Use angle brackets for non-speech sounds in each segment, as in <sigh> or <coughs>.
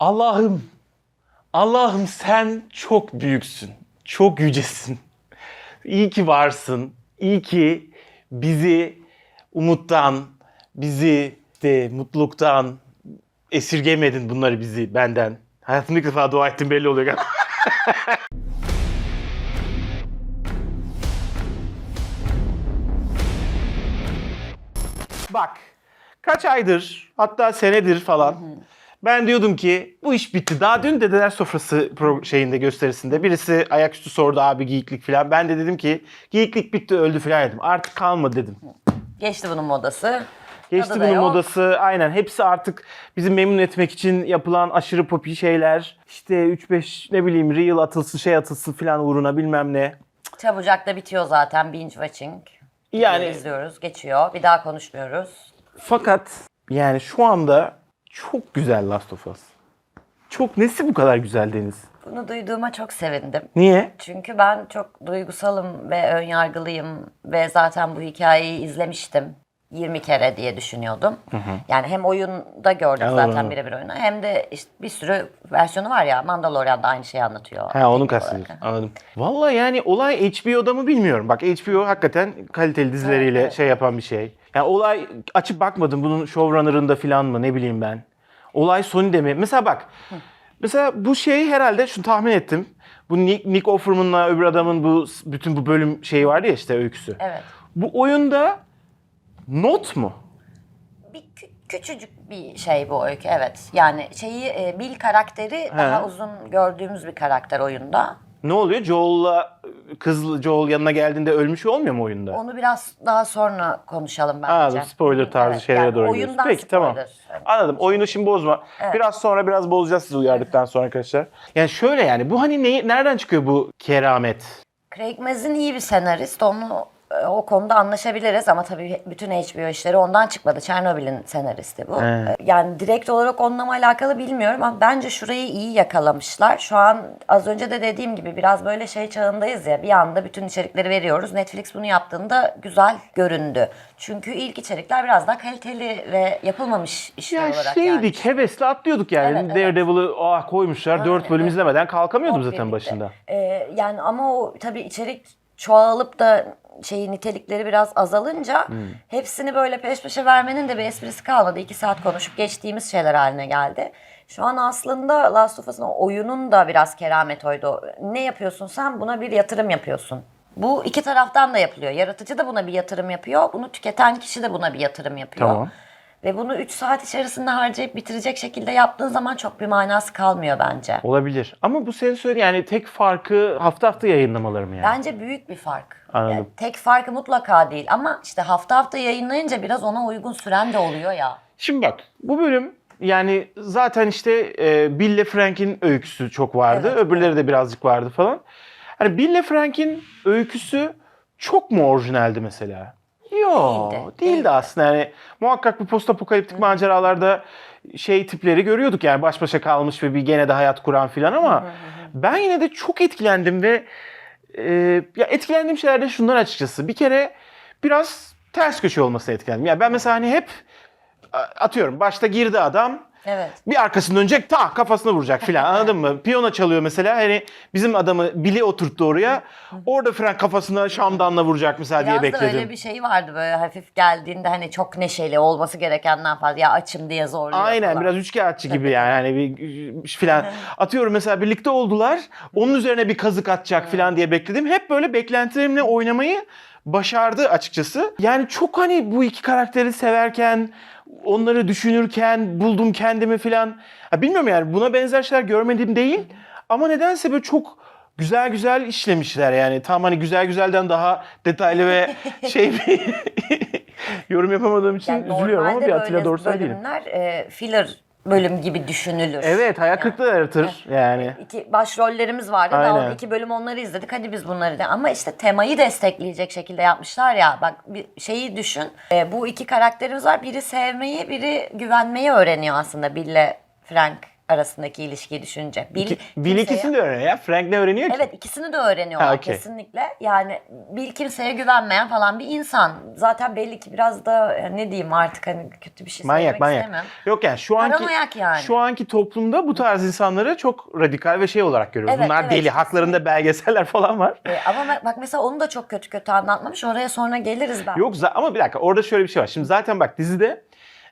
Allah'ım, Allah'ım sen çok büyüksün, çok yücesin. İyi ki varsın, iyi ki bizi umuttan, bizi de mutluluktan esirgemedin bunları bizi benden. Hayatımda ilk defa dua ettim belli oluyor galiba. <laughs> Bak kaç aydır hatta senedir falan ben diyordum ki bu iş bitti. Daha dün dedeler sofrası şeyinde gösterisinde birisi ayaküstü sordu abi geyiklik falan. Ben de dedim ki geyiklik bitti öldü falan dedim. Artık kalmadı dedim. Geçti bunun modası. Geçti Tadı da bunun yok. modası aynen hepsi artık bizi memnun etmek için yapılan aşırı popi şeyler. İşte 3-5 ne bileyim reel atılsın şey atılsın falan uğruna bilmem ne. Çabucak da bitiyor zaten binge watching. Yani izliyoruz, geçiyor. Bir daha konuşmuyoruz. Fakat yani şu anda çok güzel Last of Us. Çok nesi bu kadar güzel Deniz? Bunu duyduğuma çok sevindim. Niye? Çünkü ben çok duygusalım ve önyargılıyım ve zaten bu hikayeyi izlemiştim. 20 kere diye düşünüyordum. Yani hem oyunda gördük Anladım. zaten birebir oyunu hem de işte bir sürü versiyonu var ya Mandalorian'da aynı şeyi anlatıyor. Ha onu kastediyorsun. Anladım. Vallahi yani olay HBO'da mı bilmiyorum. Bak HBO hakikaten kaliteli dizileriyle Evet. şey yapan bir şey. Yani olay açıp bakmadım bunun showrunner'ında falan mı ne bileyim ben. Olay Sony'de mi? Mesela bak. Mesela bu şey herhalde şunu tahmin ettim. Bu Nick, Nick Offerman'la öbür adamın bu bütün bu bölüm şeyi vardı ya işte öyküsü. Evet. Bu oyunda not mu? Bir kü- küçücük bir şey bu öykü evet. Yani şeyi e, Bill karakteri daha uzun gördüğümüz bir karakter oyunda. Ne oluyor? Joel'la kız Joel yanına geldiğinde ölmüş olmuyor mu oyunda? Onu biraz daha sonra konuşalım bence. Anladım. Spoiler tarzı Evet, şeylere yani doğru gidiyoruz. oyundan Peki tamam. spoiler. Evet. Anladım. Oyunu şimdi bozma. Biraz sonra biraz bozacağız sizi uyardıktan sonra arkadaşlar. Yani şöyle yani bu hani ne, nereden çıkıyor bu keramet? Craig Mazin iyi bir senarist. Onu o konuda anlaşabiliriz ama tabii bütün HBO işleri ondan çıkmadı. Çernobyl'in senaristi bu. E, Yani direkt olarak onunla mı alakalı bilmiyorum ama bence şurayı iyi yakalamışlar. Şu an az önce de dediğim gibi biraz böyle şey çağındayız ya. Bir anda bütün içerikleri veriyoruz. Netflix bunu yaptığında güzel göründü. Çünkü ilk içerikler biraz daha kaliteli ve yapılmamış işler Ya olarak şeydik hevesle atlıyorduk yani. Evet, evet. Daredevil'ı ah koymuşlar. Dört bölüm evet. izlemeden kalkamıyordum Hop zaten birlikte. başında. Ee, yani ama o tabii içerik çoğalıp da şeyi nitelikleri biraz azalınca Hmm. hepsini böyle peş peşe vermenin de bir esprisi kalmadı. İki saat konuşup geçtiğimiz şeyler haline geldi. Şu an aslında Last of Us'ın oyunun da biraz keramet oydu. Ne yapıyorsun sen? Buna bir yatırım yapıyorsun. Bu iki taraftan da yapılıyor. Yaratıcı da buna bir yatırım yapıyor. Bunu tüketen kişi de buna bir yatırım yapıyor. Tamam. Ve bunu 3 saat içerisinde harcayıp bitirecek şekilde yaptığın zaman çok bir manası kalmıyor bence. Olabilir. Ama bu senin söylediğin yani tek farkı hafta hafta yayınlamaları mı yani? Bence büyük bir fark. Anladım. Yani tek farkı mutlaka değil ama işte hafta hafta yayınlayınca biraz ona uygun süren de oluyor ya. Şimdi bak bu bölüm yani zaten işte e, Bill ile Frank'in öyküsü çok vardı. Evet, Öbürleri de birazcık vardı falan. Hani Bill ile Frank'in öyküsü çok mu orijinaldi mesela? Yok Değildi, değildi, değildi. aslında. Yani muhakkak bu post apokaliptik maceralarda şey tipleri görüyorduk. Yani baş başa kalmış ve bir gene de hayat kuran filan ama ben yine de çok etkilendim ve e, ya etkilendiğim şeyler de şundan açıkçası. Bir kere biraz ters köşe olmasına etkilendim. Yani ben mesela hani hep atıyorum başta girdi adam Evet. bir arkasını dönecek ta kafasına vuracak filan <laughs> anladın mı? Piyano çalıyor mesela hani bizim adamı Billy oturttu oraya. Orada Frank kafasına şamdanla vuracak mesela diye Biraz da bekledim. öyle bir şey vardı böyle hafif geldiğinde hani çok neşeli olması gerekenden fazla ya açım diye zorluyor Aynen falan. biraz üçkağıtçı gibi yani hani bir filan. <laughs> Atıyorum mesela birlikte oldular. Onun üzerine bir kazık atacak filan diye bekledim. Hep böyle beklentilerimle oynamayı başardı açıkçası. Yani çok hani bu iki karakteri severken onları düşünürken buldum kendimi filan. Ha, bilmiyorum yani buna benzer şeyler görmedim değil. Ama nedense böyle çok güzel güzel işlemişler yani. Tam hani güzel güzelden daha detaylı ve <laughs> şey bir <laughs> yorum yapamadığım için Yani üzülüyorum ama bir Atilla Dorsay değilim. bölümler e, filler bölüm gibi düşünülür. Evet hayal kırıklığı yaratır yani. İki başrollerimiz vardı. Daha Aynen. iki bölüm onları izledik. Hadi biz bunları da. Ama işte temayı destekleyecek şekilde yapmışlar ya. Bak bir şeyi düşün. E, bu iki karakterimiz var. Biri sevmeyi, biri güvenmeyi öğreniyor aslında Bill'le Frank arasındaki ilişkiyi düşünce. Bill, Ki- Bill kimseye- ikisini de öğreniyor ya. Frank ne öğreniyor ki? Evet ikisini de öğreniyorlar Ha, okey. kesinlikle. Yani Bill kimseye güvenmeyen falan bir insan. Zaten belli ki biraz da e, ne diyeyim artık hani kötü bir şey Manyak söylemek manyak. istemem. Yok yani şu anki Paranoyak yani. şu anki toplumda bu tarz insanları çok radikal ve şey olarak görüyoruz. Evet, Bunlar evet. deli. Haklarında belgeseller falan var. E, ama bak- mesela onu da çok kötü kötü anlatmamış. Oraya sonra geliriz ben. Yok ama bir dakika orada şöyle bir şey var. Şimdi zaten bak dizide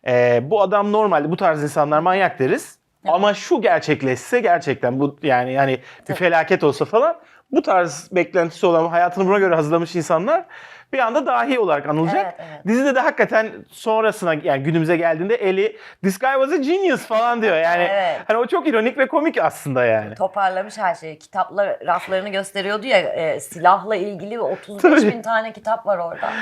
e, bu adam normalde bu tarz insanlar manyak deriz. Ama şu gerçekleşse gerçekten bu yani yani bir felaket olsa falan bu tarz beklentisi olan hayatını buna göre hazırlamış insanlar bir anda dahi olarak anılacak. Evet, evet. Dizide de hakikaten sonrasına yani günümüze geldiğinde Eli this guy was a genius falan diyor. Yani <laughs> Evet. hani o çok ironik ve komik aslında yani. Toparlamış her şeyi. Kitaplar raflarını gösteriyordu ya e, silahla ilgili 35 Tabii. bin tane kitap var orada.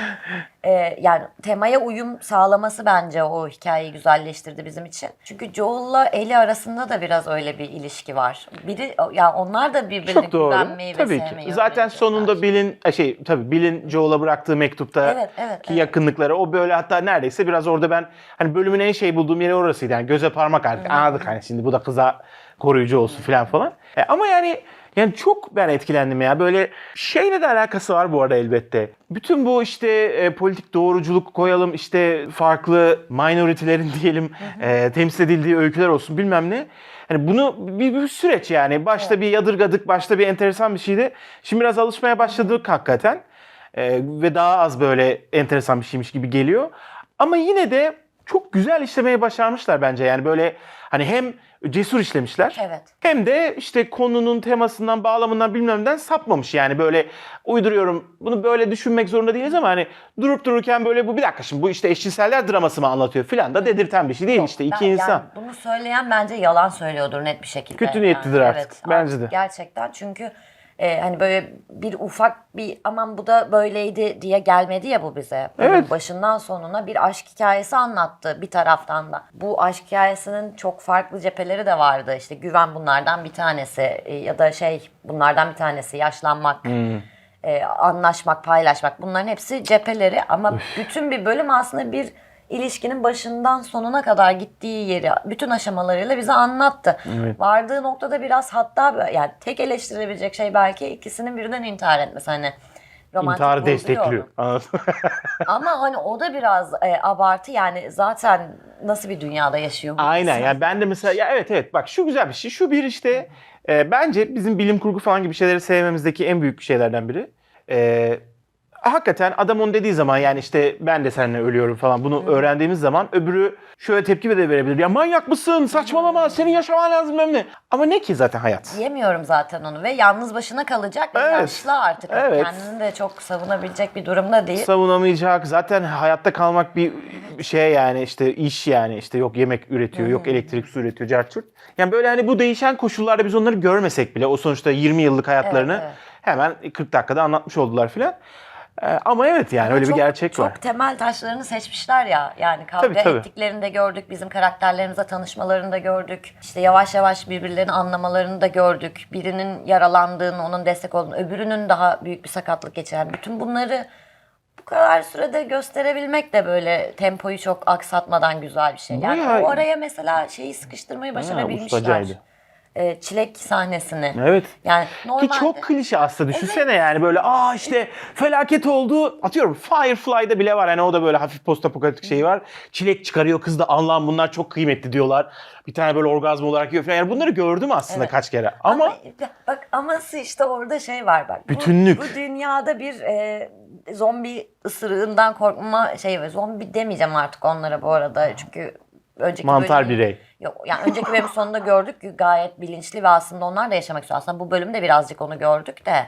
E, yani temaya uyum sağlaması bence o hikayeyi güzelleştirdi bizim için. Çünkü Joel'la Ellie arasında da biraz öyle bir ilişki var. Biri ya onlar da doğru. güvenmeyi ve Tabii sevmeyi ki. Zaten sonunda Bill'in e, şey tabii Bill'in Joel'a bıraktığı mektupta Evet, evet, ki evet. yakınlıkları o böyle hatta neredeyse biraz orada ben hani bölümün en şey bulduğum yeri orasıydı. Yani göze parmak artık anladık hani şimdi bu da kıza koruyucu olsun falan falan. E, ama yani yani çok ben etkilendim ya. Böyle şeyle de alakası var bu arada elbette. Bütün bu işte e, politik doğruculuk koyalım işte farklı minority'lerin <laughs> diyelim e, temsil edildiği öyküler olsun bilmem ne. Hani bunu bir, bir süreç yani. Başta bir yadırgadık, başta bir enteresan bir şeydi. Şimdi biraz alışmaya başladık hakikaten. Ee, ve daha az böyle enteresan bir şeymiş gibi geliyor. Ama yine de çok güzel işlemeye başarmışlar bence. Yani böyle hani hem cesur işlemişler. Evet. Hem de işte konunun temasından, bağlamından bilmem neden sapmamış. Yani böyle uyduruyorum bunu böyle düşünmek zorunda değiliz ama hani durup dururken böyle bu bir dakika şimdi bu işte eşcinseller draması mı anlatıyor filan da dedirten bir şey değil işte iki Ben- insan. Yani bunu söyleyen bence yalan söylüyordur net bir şekilde. Kötü niyetlidir Yani, artık. Bence de. Gerçekten çünkü e, hani böyle bir ufak bir aman bu da böyleydi diye gelmedi ya bu bize. Bunun Evet. Başından sonuna bir aşk hikayesi anlattı bir taraftan da. Bu aşk hikayesinin çok farklı cepheleri de vardı. İşte güven bunlardan bir tanesi e, ya da şey bunlardan bir tanesi yaşlanmak. Hmm. e, anlaşmak, paylaşmak bunların hepsi cepheleri ama bütün bir bölüm aslında bir ilişkinin başından sonuna kadar gittiği yeri bütün aşamalarıyla bize anlattı. Vardığı noktada biraz hatta yani tek eleştirilebilecek şey belki ikisinin birden intihar etmesi hani romantik İntiharı destekliyor. <laughs> Ama hani o da biraz e, abartı yani zaten nasıl bir dünyada yaşıyor bu Aynen insan? yani ben de mesela ya evet evet bak şu güzel bir şey. Şu bir işte e, bence bizim bilim kurgu falan gibi şeyleri sevmemizdeki en büyük şeylerden biri. E, hakikaten adam onu dediği zaman yani işte ben de seninle ölüyorum falan bunu öğrendiğimiz zaman öbürü şöyle tepki de verebilir. Ya manyak mısın? Saçmalama. Senin yaşaman lazım ne. Ama ne ki zaten hayat? Diyemiyorum zaten onu ve yalnız başına kalacak ve Evet. yaşlı artık. Evet. Kendini de çok savunabilecek bir durumda değil. savunamayacak. Zaten hayatta kalmak bir şey yani işte iş yani işte yok yemek üretiyor, yok elektrik su üretiyor, carçurt. Yani böyle hani bu değişen koşullarda biz onları görmesek bile o sonuçta 20 yıllık hayatlarını Evet, evet. hemen 40 dakikada anlatmış oldular filan. Ee, ama evet yani öyle bir çok, gerçek çok var. temel taşlarını seçmişler ya. Yani kavga Tabii, tabii. ettiklerini de gördük. Bizim karakterlerimize tanışmalarını da gördük. İşte yavaş yavaş birbirlerini anlamalarını da gördük. Birinin yaralandığını, onun destek olduğunu, öbürünün daha büyük bir sakatlık geçiren. Bütün bunları bu kadar sürede gösterebilmek de böyle tempoyu çok aksatmadan güzel bir şey. Yani Bayağı- o araya mesela şeyi sıkıştırmayı Ha, başarabilmişler. ustacaydı. Ee, çilek sahnesini. Evet. Yani Ki normalde... çok klişe aslında düşünsene yani böyle aa işte felaket oldu atıyorum Firefly'da bile var yani o da böyle hafif post apokaliptik şeyi var. Çilek çıkarıyor kız da Allah'ım bunlar çok kıymetli diyorlar. Bir tane böyle orgazm olarak yiyor falan. Yani bunları gördüm aslında Evet. kaç kere. Ama, bak aması işte orada şey var bak. Bu- Bütünlük. Bu, dünyada bir e, zombi ısırığından korkma şey var. Zombi demeyeceğim artık onlara bu arada çünkü önceki Mantar bölümün- birey. Yok yani önceki bölümün sonunda gördük ki gayet bilinçli ve aslında onlar da yaşamak istiyor. Aslında bu bölümde birazcık onu gördük de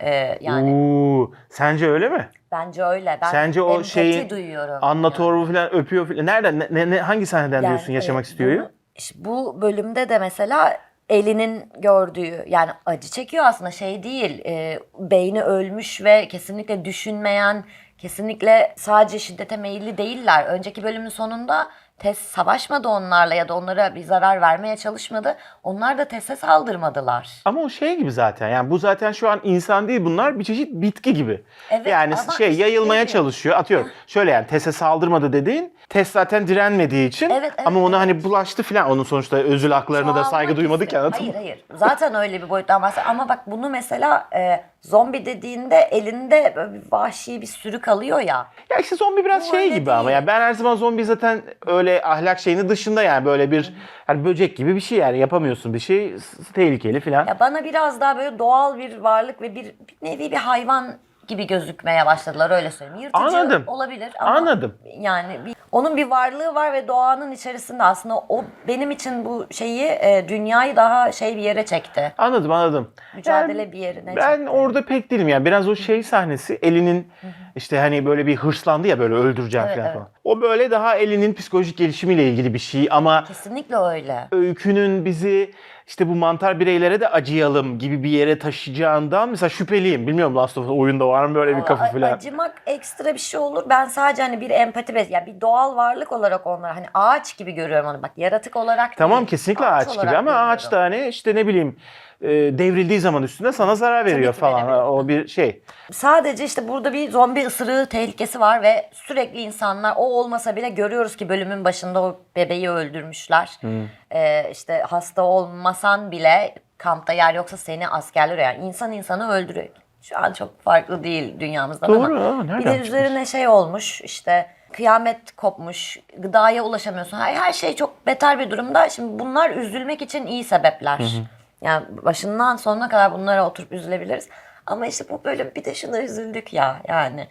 e, yani Oo, sence öyle mi? bence öyle. Ben Sence o şeyi duyuyorum. Anlatoru falan öpüyor falan. Nereden ne, ne- ne- hangi sahneden Yani, diyorsun yaşamak e, istiyor? bunu- işte bu bölümde de mesela elinin gördüğü yani acı çekiyor aslında şey değil e, beyni ölmüş ve kesinlikle düşünmeyen kesinlikle sadece şiddete meyilli değiller. Önceki bölümün sonunda Tess savaşmadı onlarla ya da onlara bir zarar vermeye çalışmadı. Onlar da Tess'e saldırmadılar. Ama o şey gibi zaten. Yani bu zaten şu an insan değil bunlar bir çeşit bitki gibi. Evet, yani şey yayılmaya şey çalışıyor. Atıyorum şöyle yani TES'e saldırmadı dediğin Tess zaten direnmediği için Evet, evet, ama ona hani bulaştı falan. Onun sonuçta özül haklarına da Çoğalmak saygı duymadık ya. Hayır hayır. Zaten öyle bir boyuttan bahsediyor. Ama bak bunu mesela e, zombi dediğinde elinde vahşi bir sürü kalıyor ya. Ya işte zombi biraz Bu şey gibi ama değil. ya ben her zaman zombi zaten öyle ahlak şeyini dışında yani böyle bir hani böcek gibi bir şey yani yapamıyorsun bir şey tehlikeli falan. Ya bana biraz daha böyle doğal bir varlık ve bir, bir nevi bir hayvan gibi gözükmeye başladılar öyle söyleyeyim. Yırtıcı Anladım. olabilir ama Anladım. yani bir, onun bir varlığı var ve doğanın içerisinde aslında o benim için bu şeyi e, dünyayı daha şey bir yere çekti. Anladım anladım. Mücadele bir yerine Ben çekti. orada pek değilim yani biraz o şey sahnesi elinin işte hani böyle bir hırslandı ya böyle öldüreceğim Evet, falan. evet. falan. O böyle daha elinin psikolojik gelişimiyle ilgili bir şey ama Kesinlikle öyle. öykünün bizi işte bu mantar bireylere de acıyalım gibi bir yere taşıyacağından mesela şüpheliyim. Bilmiyorum Last of Us oyunda var mı böyle bir kafa falan. Acımak ekstra bir şey olur. Ben sadece hani bir empati bes ya bir doğal varlık olarak onları hani ağaç gibi görüyorum onu. Bak yaratık olarak Tamam değil, kesinlikle ağaç, gibi olarak ama görüyorum. ağaç da hani işte ne bileyim devrildiği zaman üstüne sana zarar veriyor ki falan. verebilir. O bir şey. Sadece işte burada bir zombi ısırığı tehlikesi var ve sürekli insanlar o olmasa bile görüyoruz ki bölümün başında o bebeği öldürmüşler. Ee, işte hasta olmasan bile kampta yer yoksa seni askerler yani insan insanı öldürüyor. Şu an çok farklı değil dünyamızdan Doğru, ama ha, nereden bir de çıkmış? üzerine şey olmuş işte kıyamet kopmuş, gıdaya ulaşamıyorsun. Her, her şey çok beter bir durumda. Şimdi bunlar üzülmek için iyi sebepler. Yani başından sonuna kadar bunlara oturup üzülebiliriz. Ama işte bu bölüm bir de şuna üzüldük ya yani.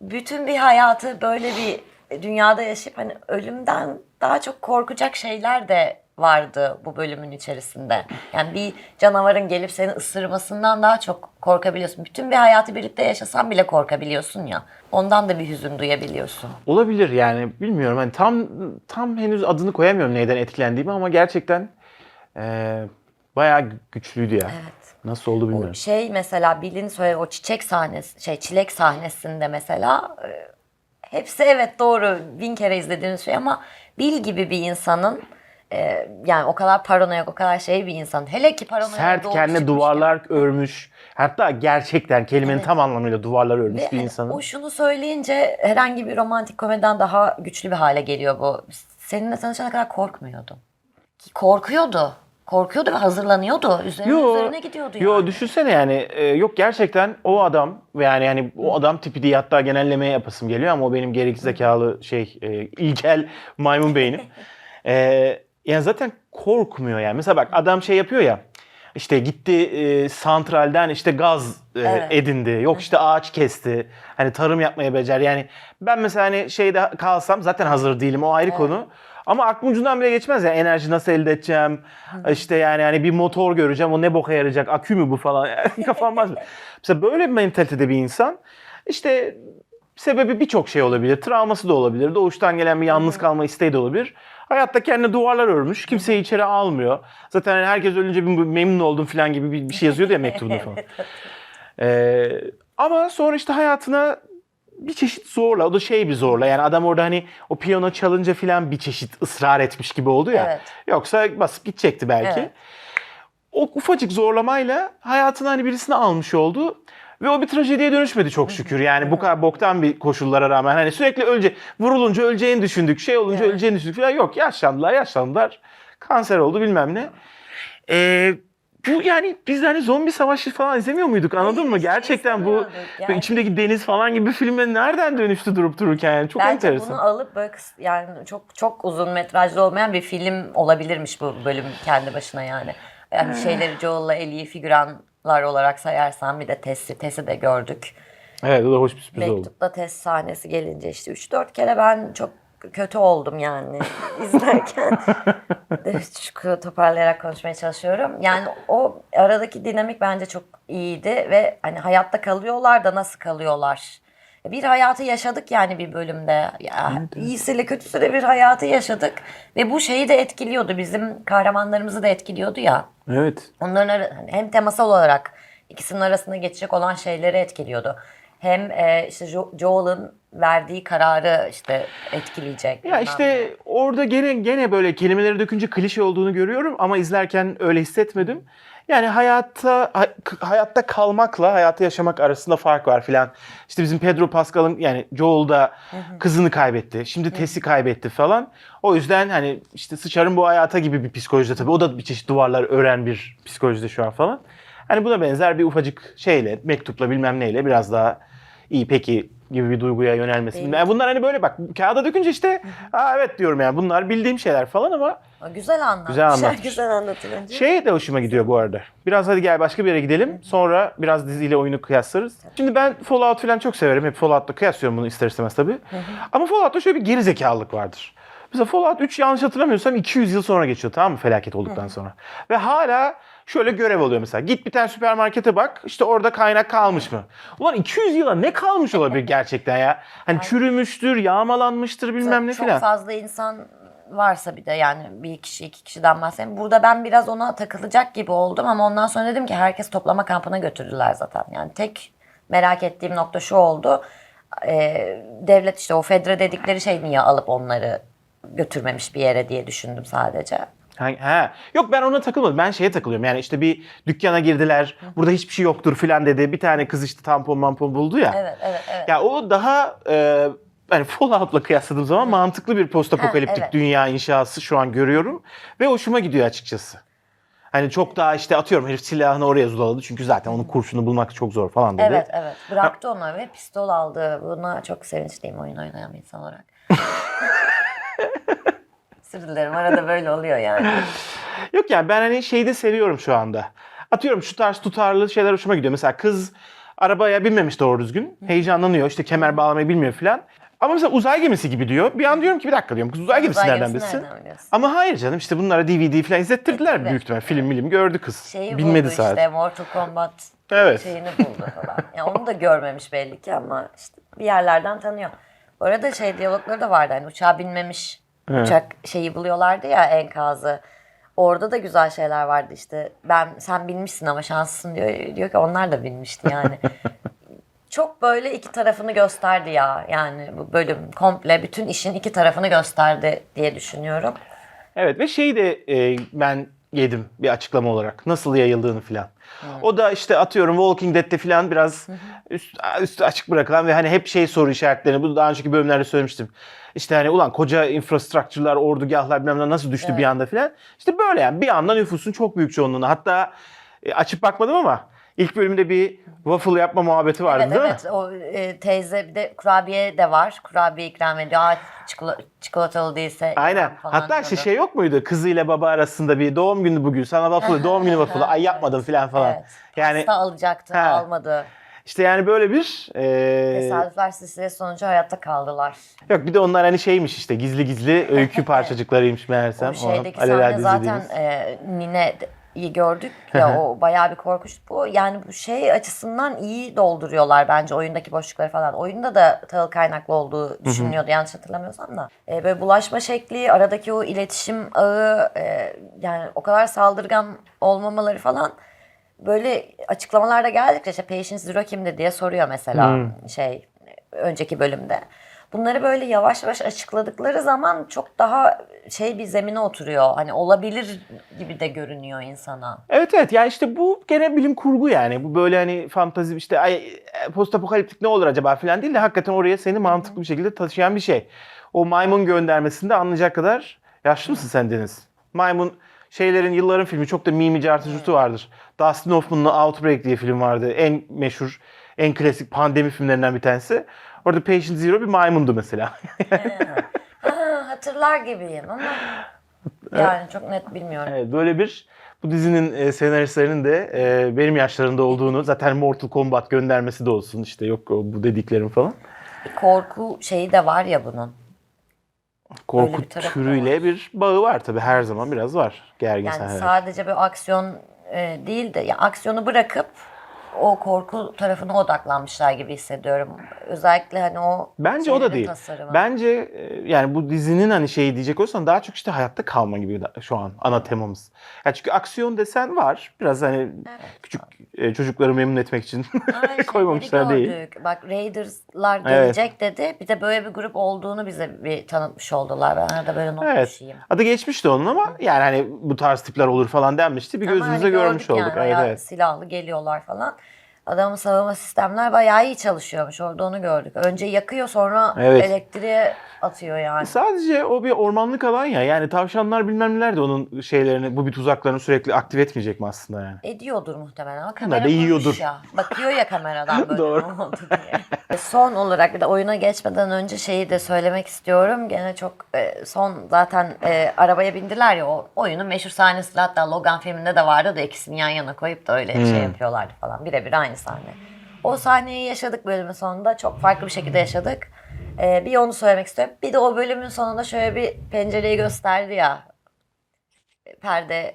Bütün bir hayatı böyle bir dünyada yaşayıp hani ölümden daha çok korkacak şeyler de vardı bu bölümün içerisinde. Yani bir canavarın gelip seni ısırmasından daha çok korkabiliyorsun. Bütün bir hayatı birlikte yaşasan bile korkabiliyorsun ya. Ondan da bir hüzün duyabiliyorsun. Olabilir yani bilmiyorum hani tam tam henüz adını koyamıyorum neyden etkilendiğimi ama gerçekten e, bayağı güçlüydü ya. Nasıl oldu bilmiyorum. Şey mesela Bill'in söylediği o çiçek sahnesi, şey çilek sahnesinde mesela e, hepsi evet doğru bin kere izlediğiniz şey ama Bill gibi bir insanın e, yani o kadar paranoyak, o kadar şey bir insan. Hele ki paranoyak Sert kendine duvarlar örmüş. Hatta gerçekten kelimenin Evet. tam anlamıyla duvarlar örmüş Ve bir insanın. O şunu söyleyince herhangi bir romantik komediden daha güçlü bir hale geliyor bu. Seninle tanışana kadar korkmuyordum. Ki korkuyordu. Korkuyordu ve hazırlanıyordu. Üzerine üzerine gidiyordu yo yani. düşünsene yani e, yok gerçekten o adam yani yani o adam tipi diye hatta genellemeye yapasım geliyor ama o benim gereksiz zekalı şey e, ilkel maymun beynim. <laughs> e, yani zaten korkmuyor yani. Mesela bak adam şey yapıyor ya işte gitti e, santralden işte gaz e, Evet. edindi. Yok işte ağaç kesti. Hani tarım yapmaya becer. Yani ben mesela hani şeyde kalsam zaten hazır değilim o ayrı konu. Ama aklım ucundan bile geçmez ya enerji nasıl elde edeceğim. İşte yani hani bir motor göreceğim o ne boka yarayacak akü mü bu falan. Yani <laughs> Kafam var. Mesela böyle bir mentalitede bir insan işte sebebi birçok şey olabilir. Travması da olabilir. Doğuştan gelen bir yalnız kalma isteği de olabilir. Hayatta kendine duvarlar örmüş. Kimseyi içeri almıyor. Zaten hani herkes ölünce bir memnun oldum falan gibi bir, bir şey yazıyordu ya mektubunda falan. <laughs> Ee, ama sonra işte hayatına bir çeşit zorla, o da şey bir zorla. Yani adam orada hani o piyano çalınca falan bir çeşit ısrar etmiş gibi oldu ya. Evet. Yoksa basıp gidecekti belki. Evet. O ufacık zorlamayla hayatına hani birisini almış oldu. Ve o bir trajediye dönüşmedi çok şükür. Yani bu kadar boktan bir koşullara rağmen hani sürekli önce vurulunca öleceğini düşündük, şey olunca Evet. öleceğini düşündük falan yok. Yaşlandılar, yaşlandılar. Kanser oldu bilmem ne. Ee, bu yani biz hani zombi savaşı falan izlemiyor muyduk anladın mı? Gerçekten bu. Yani- içimdeki deniz falan gibi filmler nereden dönüştü durup dururken yani çok Bence enteresan. bunu alıp böyle yani çok çok uzun metrajlı olmayan bir film olabilirmiş bu bölüm kendi başına yani. Yani şeyleri Joel'la Ellie'yi figüranlar olarak sayarsan bir de Tess'i, Tess'i de gördük. Evet o da hoş bir sürpriz oldu. Mektupta Tess sahnesi gelince işte 3-4 kere ben çok kötü oldum yani <laughs> izlerken. Şu toparlayarak konuşmaya çalışıyorum. Yani o aradaki dinamik bence çok iyiydi ve hani hayatta kalıyorlar da nasıl kalıyorlar? Bir hayatı yaşadık yani bir bölümde. Ya, iyisiyle kötüsüyle bir hayatı yaşadık. Ve bu şeyi de etkiliyordu. Bizim kahramanlarımızı da etkiliyordu ya. Evet. Onların hani hem temasal olarak ikisinin arasında geçecek olan şeyleri etkiliyordu. hem e, işte Jo- Joel'ın verdiği kararı işte etkileyecek. Ya işte orada gene gene böyle kelimeleri dökünce klişe olduğunu görüyorum ama izlerken öyle hissetmedim. Yani hayatta hayatta kalmakla hayatta yaşamak arasında fark var filan. İşte bizim Pedro Pascal'ın yani Joel da kızını kaybetti. Şimdi Tess'i kaybetti falan. O yüzden hani işte sıçarım bu hayata gibi bir psikolojide tabii. O da bir çeşit duvarlar ören bir psikolojide şu an falan. Hani buna benzer bir ufacık şeyle, mektupla bilmem neyle biraz daha iyi peki gibi bir duyguya yönelmesi. Değil. Yani bunlar hani böyle bak kağıda dökünce işte Aa, evet diyorum yani bunlar bildiğim şeyler falan ama Güzel anlatmış. Güzel anlatmış. güzel anlatılınca. şey de hoşuma gidiyor bu arada. Biraz hadi gel başka bir yere gidelim. Sonra biraz diziyle oyunu kıyaslarız. Şimdi ben Fallout falan çok severim. Hep Fallout'la kıyaslıyorum bunu ister istemez tabii. Ama Fallout'ta şöyle bir gerizekalılık vardır. Mesela Fallout 3 yanlış hatırlamıyorsam 200 yıl sonra geçiyor tamam mı felaket olduktan sonra. Ve hala şöyle görev oluyor mesela. Git bir tane süpermarkete bak işte orada kaynak kalmış mı? Ulan 200 yıla ne kalmış olabilir gerçekten ya? Hani çürümüştür, yağmalanmıştır bilmem ne Çok filan. fazla insan varsa bir de yani bir kişi iki kişiden bahsedeyim. Burada ben biraz ona takılacak gibi oldum ama ondan sonra dedim ki herkes toplama kampına götürdüler zaten. Yani tek merak ettiğim nokta şu oldu. Ee, devlet işte o Fedre dedikleri şey niye alıp onları götürmemiş bir yere diye düşündüm sadece. Ha, ha. Yok ben ona takılmadım. Ben şeye takılıyorum. Yani işte bir dükkana girdiler. Burada hiçbir şey yoktur filan dedi. Bir tane kız işte tampon mampon buldu ya. Evet evet evet. Ya o daha e, hani Fallout'la kıyasladığım zaman mantıklı bir postapokaliptik Ha, evet. dünya inşası şu an görüyorum. Ve hoşuma gidiyor açıkçası. Hani çok daha işte atıyorum herif silahını oraya zulaladı. Çünkü zaten onun kurşunu bulmak çok zor falan dedi. Evet evet bıraktı onu ve pistol aldı. Buna çok sevinçliyim oyun oynayan bir insan olarak. <laughs> Özür dilerim arada böyle oluyor yani. Yok yani ben hani şeyi de seviyorum şu anda. Atıyorum şu tarz tutarlı şeyler hoşuma gidiyor. Mesela kız arabaya binmemiş doğru düzgün. Heyecanlanıyor işte kemer bağlamayı bilmiyor falan. Ama mesela uzay gemisi gibi diyor. Bir an diyorum ki bir dakika diyorum kız uzay gemisi Uzay nereden bilsin? Ama hayır canım işte bunlara DVD falan izlettirdiler E, tabii. büyük ihtimal. Film milim gördü kız. Şeyi Bilmedi buldu sadece. işte Mortal Kombat Evet. şeyini buldu falan. Yani onu da görmemiş belli ki ama işte bir yerlerden tanıyor. Bu arada şey diyalogları da vardı hani uçağa binmemiş Evet. uçak şeyi buluyorlardı ya enkazı. Orada da güzel şeyler vardı işte. Ben sen bilmişsin ama şanslısın diyor. Diyor ki onlar da bilmişti yani. <laughs> Çok böyle iki tarafını gösterdi ya. Yani bu bölüm komple bütün işin iki tarafını gösterdi diye düşünüyorum. Evet ve şeyi de e, ben yedim bir açıklama olarak. Nasıl yayıldığını filan. O da işte atıyorum Walking Dead'te filan biraz üst, üstü açık bırakılan ve hani hep şey soru işaretlerini. Bu daha önceki bölümlerde söylemiştim. İşte hani ulan koca infrastructure'lar, ordugahlar bilmem ne nasıl düştü bir anda filan. İşte böyle yani bir anda nüfusun çok büyük çoğunluğuna. Hatta e, açıp bakmadım ama ilk bölümde bir waffle yapma muhabbeti vardı Evet değil mi? evet o e, teyze bir de kurabiye de var. Kurabiye ikram ediyor. Aa, çikolata, çikolatalı değilse Aynen. Hatta şey, diyordu. şey yok muydu? Kızıyla baba arasında bir doğum günü bugün. Sana waffle, doğum günü waffle. Ay yapmadım falan falan. Evet. Yani Pasta alacaktı Ha. almadı. işte yani böyle bir e, Tesadüfler silsilesi sonucu hayatta kaldılar. yok bir de onlar hani şeymiş işte gizli gizli öykü <laughs> parçacıklarıymış meğersem. O şeydeki sahne zaten e, Nine iyi gördük ya o bayağı bir korkunç bu. Yani bu şey açısından iyi dolduruyorlar bence oyundaki boşlukları falan. Oyunda da tahıl kaynaklı olduğu düşünülüyordu yanlış hatırlamıyorsam da. E, böyle bulaşma şekli, aradaki o iletişim ağı e, yani o kadar saldırgan olmamaları falan böyle açıklamalarda geldikçe işte Patient Zero kimdi diye soruyor mesela şey önceki bölümde. Bunları böyle yavaş yavaş açıkladıkları zaman çok daha şey bir zemine oturuyor. Hani olabilir gibi de görünüyor insana. Evet evet yani işte bu gene bilim kurgu yani. Bu böyle hani fantazi işte ay post apokaliptik ne olur acaba falan değil de hakikaten oraya seni mantıklı bir şekilde taşıyan bir şey. O maymun göndermesinde anlayacak kadar yaşlı mısın sen Deniz? Maymun şeylerin yılların filmi çok da mimi cartıcısı vardır. Dustin Hoffman'ın Outbreak diye film vardı. En meşhur, en klasik pandemi filmlerinden bir tanesi. Orada Patient Zero bir maymundu mesela. Ha, hatırlar gibiyim ama yani çok net bilmiyorum. Evet, böyle bir bu dizinin e, senaristlerinin de e, benim yaşlarında olduğunu zaten Mortal Kombat göndermesi de olsun işte yok bu dediklerim falan. Korku şeyi de var ya bunun. Korku bir türüyle bir bağı var tabii her zaman biraz var gergin Yani sahneler. sadece bir aksiyon e, değil de ya aksiyonu bırakıp o korku tarafına odaklanmışlar gibi hissediyorum. Özellikle hani o Bence o da değil. tasarımı. Bence e, yani bu dizinin hani şeyi diyecek olsan daha çok işte hayatta kalma gibi şu an ana temamız. Ya çünkü aksiyon desen var. Biraz hani küçük e, çocukları memnun etmek için <laughs> koymamışlar değil. Bak Raiders'lar Evet. gelecek dedi. Bir de böyle bir grup olduğunu bize bir tanıtmış oldular. Ben arada böyle not Evet. düşeyim. Adı geçmişti onun ama yani hani bu tarz tipler olur falan denmişti. Bir Ama gözümüze hani görmüş gördük olduk. Yani, evet, evet. silahlı geliyorlar falan. Adamın savunma sistemler bayağı iyi çalışıyormuş. Orada onu gördük. Önce yakıyor sonra Evet. elektriğe atıyor yani. Sadece o bir ormanlık alan ya. Yani tavşanlar bilmem neler de onun şeylerini, bu bir tuzaklarını sürekli aktive etmeyecek mi aslında yani? Ediyordur muhtemelen ama kamera da yiyordur. ya. Bakıyor ya kameradan <laughs> böyle Doğru. ne <laughs> oldu diye. E, son olarak bir de oyuna geçmeden önce şeyi de söylemek istiyorum. Gene çok e, son zaten e, arabaya bindiler ya o oyunun meşhur sahnesi hatta Logan filminde de vardı da ikisini yan yana koyup da öyle Hmm. şey yapıyorlardı falan. Birebir aynı sahne. O sahneyi yaşadık bölümün sonunda. Çok farklı bir şekilde yaşadık. E, bir onu söylemek istiyorum. Bir de o bölümün sonunda şöyle bir pencereyi gösterdi ya. Perde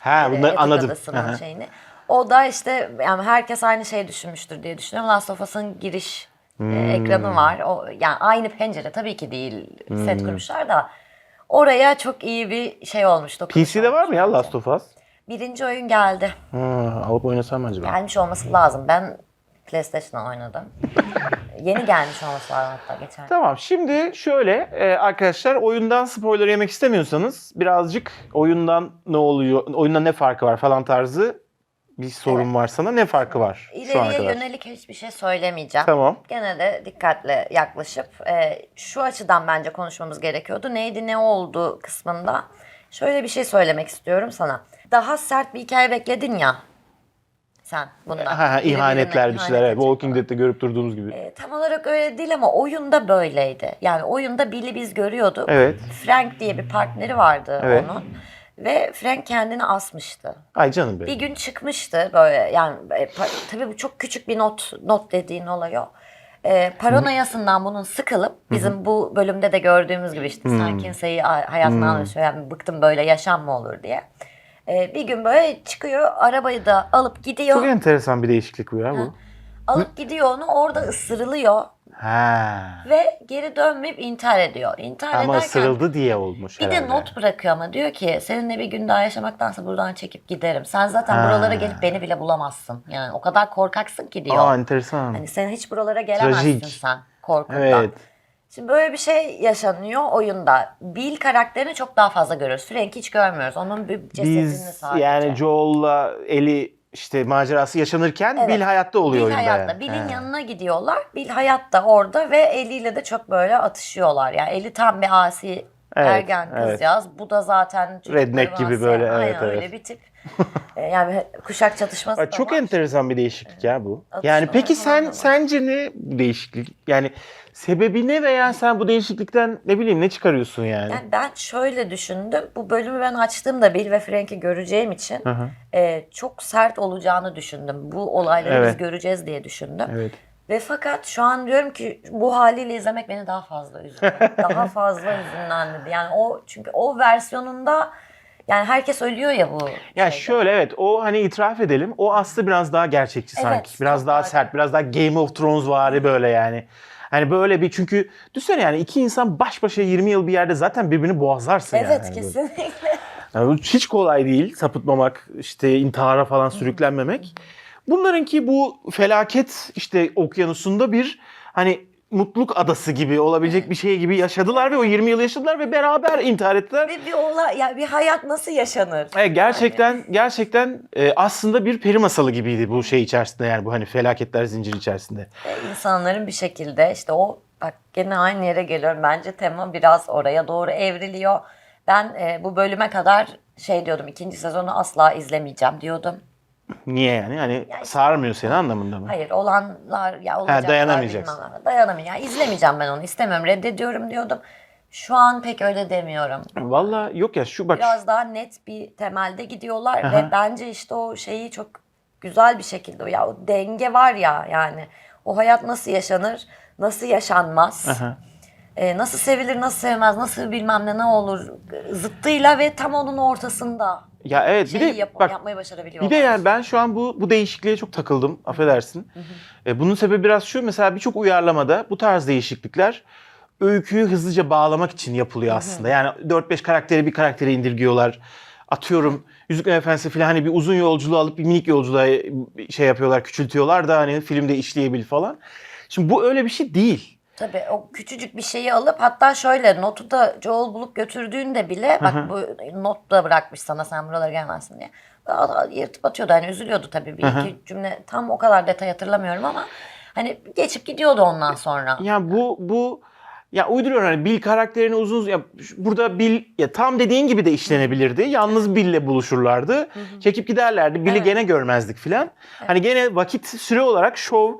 Ha bunları yatak anladım. şeyini. O da işte yani herkes aynı şeyi düşünmüştür diye düşünüyorum. Last of Us'ın giriş e, Hmm. ekranı var. O yani aynı pencere tabii ki değil. Set kurmuşlar da oraya çok iyi bir şey olmuş. dokunuş PC'de var mı ya. Last of Us? Birinci oyun geldi. Ha, alıp oynasam mı acaba? Gelmiş olması lazım. Ben PlayStation'dan oynadım. <laughs> Yeni gelmiş olması lazım hatta geçen. Tamam şimdi şöyle e, arkadaşlar oyundan spoiler yemek istemiyorsanız birazcık oyundan ne oluyor, oyunda ne farkı var falan tarzı bir sorun var sana. Ne farkı var şu ana İleriye kadar? yönelik hiçbir şey söylemeyeceğim. Tamam. Gene de dikkatle yaklaşıp e, şu açıdan bence konuşmamız gerekiyordu. Neydi ne oldu kısmında. Şöyle bir şey söylemek istiyorum sana. Daha sert bir hikaye bekledin ya. Sen bundan. Ha, ha, ihanetler bir şeyler. Evet. Walking Dead'de görüp durduğumuz gibi. E, tam olarak öyle değil ama oyunda böyleydi. Yani oyunda Bill'i biz görüyorduk. Evet. Frank diye bir partneri vardı Evet. onun. Ve Frank kendini asmıştı. Ay canım Bir benim. gün çıkmıştı böyle yani e, tabii bu çok küçük bir not not dediğin olay o. E, paranoyasından bunun sıkılıp bizim bu bölümde de gördüğümüz gibi işte sen kimseyi a- hayatına almışıyor yani bıktım böyle yaşam mı olur diye. E, bir gün böyle çıkıyor arabayı da alıp gidiyor. Çok enteresan bir değişiklik bu ya bu. Alıp gidiyor onu orada ısırılıyor Ha. ve geri dönmeyip intihar ediyor. İntihar Ama ederken ısırıldı diye olmuş bir herhalde. de not bırakıyor ama diyor ki seninle bir gün daha yaşamaktansa buradan çekip giderim. Sen zaten Ha. buralara gelip beni bile bulamazsın. Yani o kadar korkaksın ki diyor. Aa enteresan. Hani sen hiç buralara gelemezsin Trajik. sen korkundan. Evet. Şimdi böyle bir şey yaşanıyor oyunda. Bill karakterini çok daha fazla görüyoruz. Frank'i hiç görmüyoruz. Onun bir cesedini Biz sadece. yani Joel'la Eli işte macerası yaşanırken Evet. Bill hayatta oluyor Bill oyunda hayatta. yani. Bill'in Ha. yanına gidiyorlar. Bill hayatta orada ve eliyle de çok böyle atışıyorlar. Yani Eli tam bir asi Evet, ergen evet. kızcağız. Bu da zaten Redneck gibi asi. böyle, Aynen evet, öyle evet. bir tip. E, yani kuşak çatışması Ay, da çok var. enteresan bir değişiklik ya bu. Atışmalar Yani peki sen sence ne değişiklik? Yani sebebi ne veya sen bu değişiklikten ne bileyim ne çıkarıyorsun yani? Yani ben şöyle düşündüm. Bu bölümü ben açtığımda Bill ve Frank'i göreceğim için Hı hı. e, çok sert olacağını düşündüm. Bu olayları biz Evet. göreceğiz diye düşündüm. Evet. Ve fakat şu an diyorum ki bu haliyle izlemek beni daha fazla üzdü. <laughs> daha fazla hüzünlendirdi. Yani o çünkü o versiyonunda yani herkes ölüyor ya bu. Ya şeyde. şöyle evet o hani itiraf edelim. O aslında biraz daha gerçekçi Evet, sanki. Biraz çok daha daha sert, biraz daha Game of Thrones vari böyle yani. Hani böyle bir çünkü düşünsene yani iki insan baş başa 20 yıl bir yerde zaten birbirini boğazlarsın yani. Evet Hani böyle. kesinlikle. Yani hiç kolay değil sapıtmamak, işte intihara falan sürüklenmemek. Bunlarınki bu felaket işte okyanusunda bir hani mutluluk adası gibi olabilecek bir şey gibi yaşadılar ve o 20 yıl yaşadılar ve beraber intihar ettiler. Ve bir olay yani bir hayat nasıl yaşanır? Evet, gerçekten gerçekten e, aslında bir peri masalı gibiydi bu şey içerisinde yani bu hani felaketler zinciri içerisinde. E, insanların bir şekilde işte o bak gene aynı yere geliyorum. Bence tema biraz oraya doğru evriliyor. Ben e, bu bölüme kadar şey diyordum ikinci sezonu asla izlemeyeceğim diyordum. Niye yani? Hani sarmıyor seni anlamında mı? Hayır olanlar ya olacaklar dayanamayacaksın. bilmem. Dayanamayacağım. Yani izlemeyeceğim ben onu istemiyorum reddediyorum diyordum. Şu an pek öyle demiyorum. Valla yok ya şu bak Biraz daha net bir temelde gidiyorlar Aha. ve bence işte o şeyi çok güzel bir şekilde ya o denge var ya yani o hayat nasıl yaşanır nasıl yaşanmaz Aha. e, nasıl sevilir nasıl sevmez nasıl bilmem ne ne olur zıttıyla ve tam onun ortasında ya evet bir şeyi de yap- bak yapmayı başarabiliyorlar. Bir de yani ben şu an bu bu değişikliğe çok takıldım. Affedersin. E, bunun sebebi biraz şu. Mesela birçok uyarlamada bu tarz değişiklikler öyküyü hızlıca bağlamak için yapılıyor aslında. Yani 4-5 karakteri bir karaktere indirgiyorlar. Atıyorum Yüzüklerin Efendisi falan hani bir uzun yolculuğu alıp bir minik yolculuğa şey yapıyorlar, küçültüyorlar da hani filmde işleyebil falan. Şimdi bu öyle bir şey değil. Tabii o küçücük bir şeyi alıp hatta şöyle notu da Joel bulup götürdüğünde bile bak bu not da bırakmış sana sen buralara gelmezsin diye. Yırtıp atıyordu hani üzülüyordu tabii bir iki cümle tam o kadar detay hatırlamıyorum ama hani geçip gidiyordu ondan sonra. Ya bu bu ya uyduruyorum hani Bill karakterini uzun ya burada Bill ya tam dediğin gibi de işlenebilirdi. Yalnız Bill'le buluşurlardı. Çekip giderlerdi. Bill'i Evet. gene görmezdik filan. Hani gene vakit süre olarak şov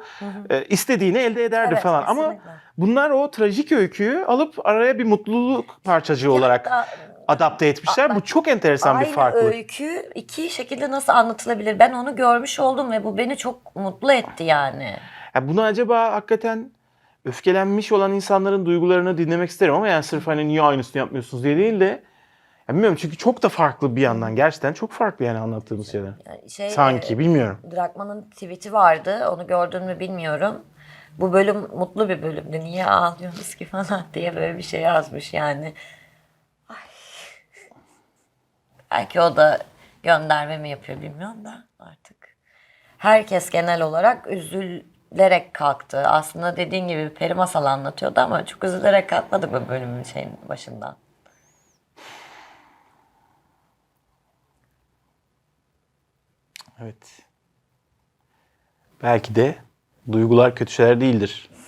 e, istediğini elde ederdi Evet, falan. Ama kesinlikle. bunlar o trajik öyküyü alıp araya bir mutluluk parçacığı olarak adapte etmişler. Bu çok enteresan bir Aynı farklılık. öykü iki şekilde nasıl anlatılabilir? Ben onu görmüş oldum ve bu beni çok mutlu etti yani. Ya bunu acaba hakikaten öfkelenmiş olan insanların duygularını dinlemek isterim ama yani sırf hani niye aynısını yapmıyorsunuz diye değil de ya bilmiyorum çünkü çok da farklı bir yandan gerçekten çok farklı yani anlattığımız şeyler. Yani şey, Sanki e, bilmiyorum. Drakman'ın tweet'i vardı. Onu gördün mü bilmiyorum. Bu bölüm mutlu bir bölümdü. Niye ağlıyorsunuz ki falan <laughs> diye böyle bir şey yazmış yani. Ay. Belki o da gönderme mi yapıyor bilmiyorum da artık. Herkes genel olarak üzülerek kalktı. Aslında dediğin gibi peri masal anlatıyordu ama çok üzülerek kalkmadı bu bölümün şeyin başından. Evet. Belki de duygular kötü şeyler değildir. <laughs>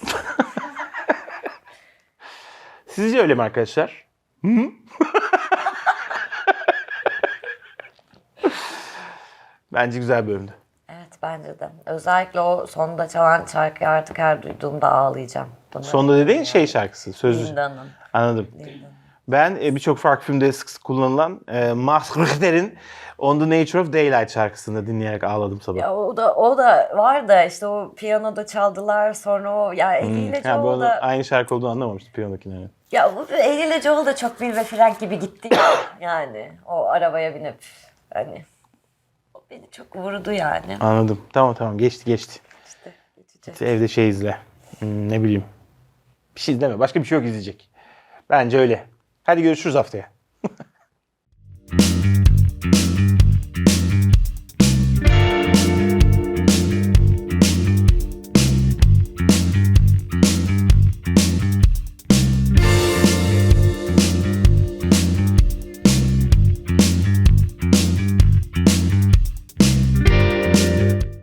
Sizce öyle mi arkadaşlar? Hı? <laughs> Bence güzel bölümdü. Bence de. Özellikle o sonda çalan şarkıyı artık her duyduğumda ağlayacağım. Bunu Sonda dediğin şey şarkısı. Linda'nın. Anladım. Ben e, birçok farklı filmde sık sık kullanılan e, Max Richter'in On the Nature of Daylight şarkısını dinleyerek ağladım sabah. Ya o da o da var da işte o piyanoda çaldılar sonra o ya eliyle Hmm. Joel arada da aynı şarkı olduğunu anlamamıştım piyanodakini. evet. ya eliyle Joel da çok Bill ve Frank gibi gitti ya <coughs> yani o arabaya binip hani beni çok vurdu yani. Anladım. Tamam tamam geçti geçti. İşte geçecek. İşte evde şey izle. Hmm, ne bileyim. Bir şey izleme. Başka bir şey yok izleyecek. Bence öyle. Hadi görüşürüz haftaya. <laughs>